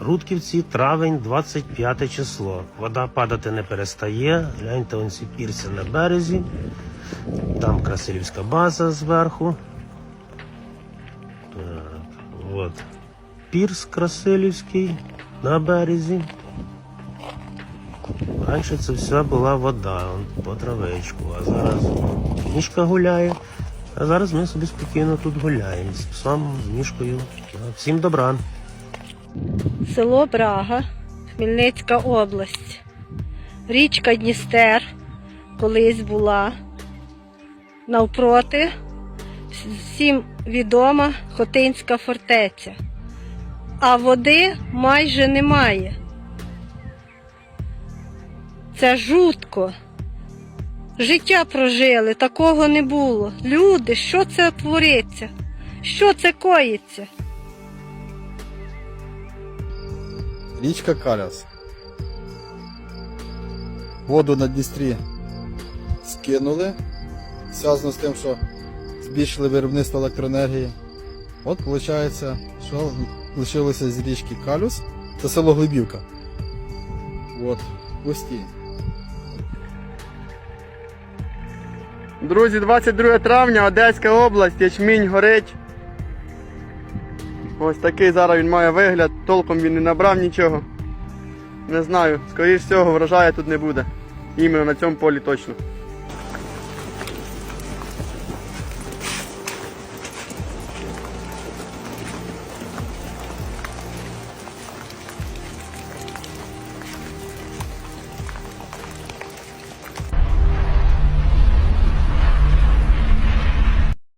Рудківці, травень, 25 число. Вода падати не перестає. Гляньте, он ці пірси на березі. Там Красилівська база зверху. Так, от. Пірс Красилівський на березі. Раніше це все була вода он, по травичку, а зараз мішка гуляє. А зараз ми собі спокійно тут гуляємо з псом, з мішкою. Всім добра. Село Брага, Хмельницька область. Річка Дністер колись була. Навпроти всім відома Хотинська фортеця. А води майже немає. Це жутко. Життя прожили, такого не було. Люди, що це твориться? Що це коїться? Річка Каляс. Воду на Дністрі скинули. Зв'язано з тим, що збільшили виробництво електроенергії. От виходить, що лишилося з річки Калюс. Це село Глибівка. От, пусті. Друзі, 22 травня, Одеська область, ячмінь горить. Ось такий зараз він має вигляд, толком він не набрав нічого. Не знаю, скоріш всього врожаю тут не буде. Іменно на цьому полі точно.